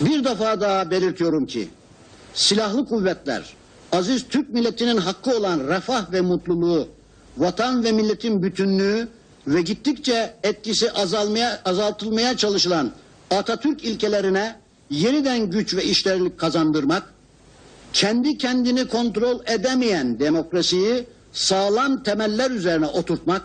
Bir defa daha belirtiyorum ki silahlı kuvvetler aziz Türk milletinin hakkı olan refah ve mutluluğu, vatan ve milletin bütünlüğü ve gittikçe etkisi azalmaya azaltılmaya çalışılan Atatürk ilkelerine yeniden güç ve işlerlik kazandırmak, kendi kendini kontrol edemeyen demokrasiyi sağlam temeller üzerine oturtmak,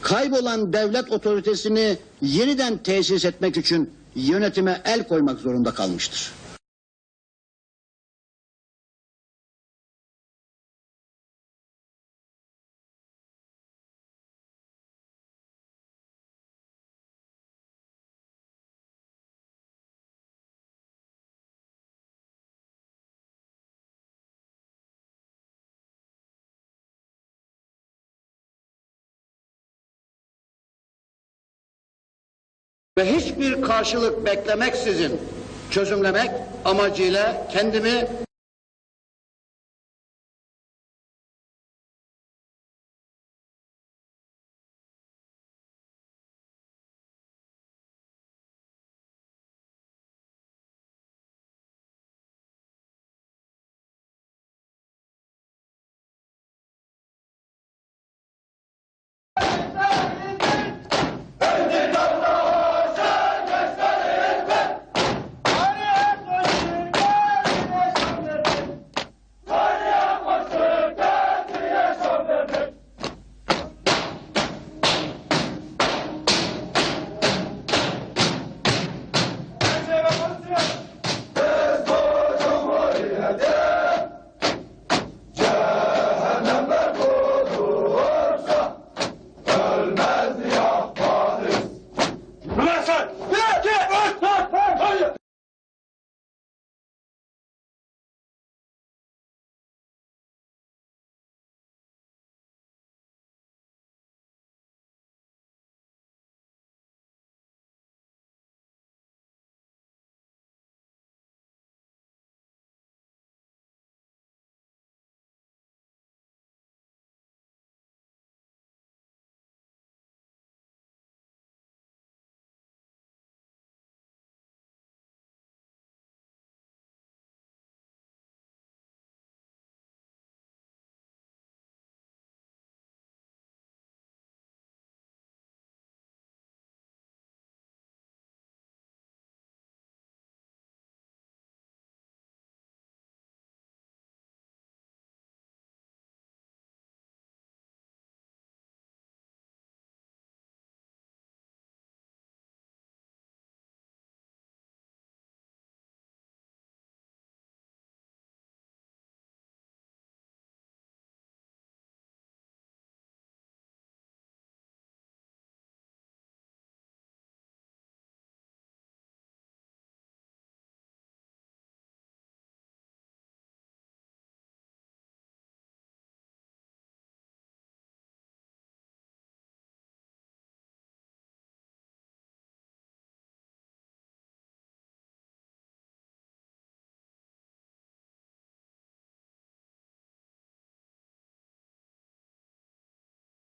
kaybolan devlet otoritesini yeniden tesis etmek için yönetime el koymak zorunda kalmıştır. Ve hiçbir karşılık beklemeksizin çözümlemek amacıyla kendimi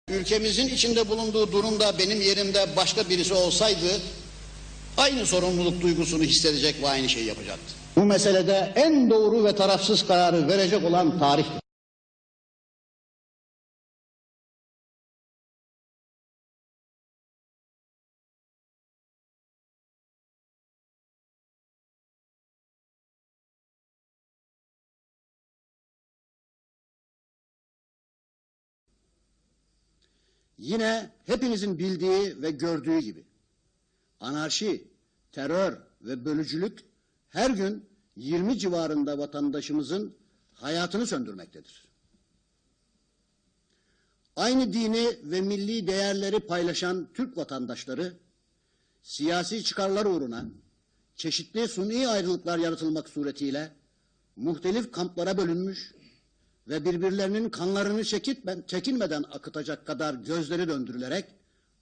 ülkemizin içinde bulunduğu durumda benim yerimde başka birisi olsaydı aynı sorumluluk duygusunu hissedecek ve aynı şeyi yapacaktı. Bu meselede en doğru ve tarafsız kararı verecek olan tarihtir. Yine hepinizin bildiği ve gördüğü gibi anarşi, terör ve bölücülük her gün 20 civarında vatandaşımızın hayatını söndürmektedir. Aynı dini ve milli değerleri paylaşan Türk vatandaşları siyasi çıkarlar uğruna çeşitli suni ayrılıklar yaratılmak suretiyle muhtelif kamplara bölünmüş ve birbirlerinin kanlarını çekinmeden akıtacak kadar gözleri döndürülerek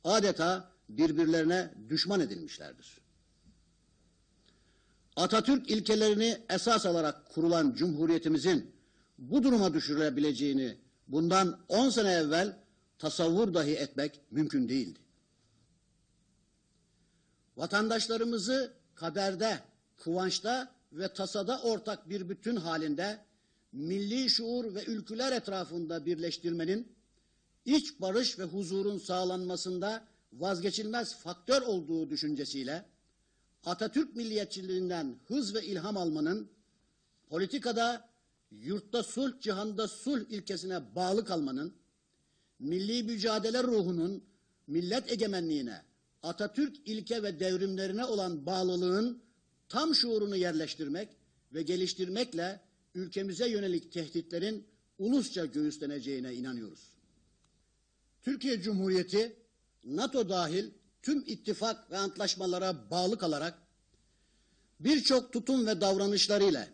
adeta birbirlerine düşman edilmişlerdir. Atatürk ilkelerini esas alarak kurulan Cumhuriyetimizin bu duruma düşürülebileceğini bundan 10 sene evvel tasavvur dahi etmek mümkün değildi. Vatandaşlarımızı kaderde kıvançta ve tasada ortak bir bütün halinde milli şuur ve ülküler etrafında birleştirmenin iç barış ve huzurun sağlanmasında vazgeçilmez faktör olduğu düşüncesiyle Atatürk milliyetçiliğinden hız ve ilham almanın politikada yurtta sulh, cihanda sulh ilkesine bağlı kalmanın, milli mücadele ruhunun millet egemenliğine, Atatürk ilke ve devrimlerine olan bağlılığın tam şuurunu yerleştirmek ve geliştirmekle ülkemize yönelik tehditlerin ulusça göğüsleneceğine inanıyoruz. Türkiye Cumhuriyeti NATO dahil tüm ittifak ve antlaşmalara bağlı kalarak birçok tutum ve davranışlarıyla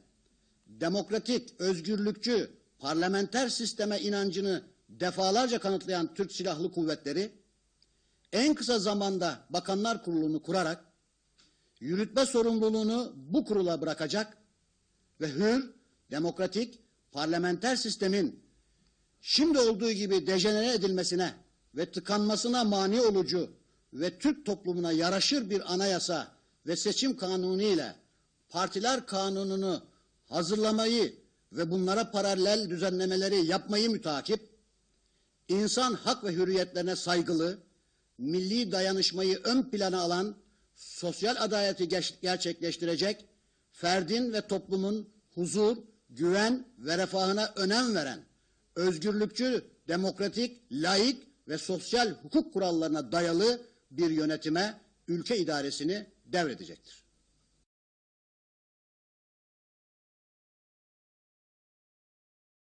demokratik, özgürlükçü, parlamenter sisteme inancını defalarca kanıtlayan Türk Silahlı Kuvvetleri en kısa zamanda Bakanlar Kurulu'nu kurarak yürütme sorumluluğunu bu kurula bırakacak ve hür, demokratik, parlamenter sistemin şimdi olduğu gibi dejenere edilmesine ve tıkanmasına mani olucu ve Türk toplumuna yaraşır bir anayasa ve seçim kanunu ile partiler kanununu hazırlamayı ve bunlara paralel düzenlemeleri yapmayı mütakip, insan hak ve hürriyetlerine saygılı, milli dayanışmayı ön plana alan sosyal adaleti gerçekleştirecek, ferdin ve toplumun huzur, güven ve refahına önem veren, özgürlükçü, demokratik, laik ve sosyal hukuk kurallarına dayalı bir yönetime ülke idaresini devredecektir.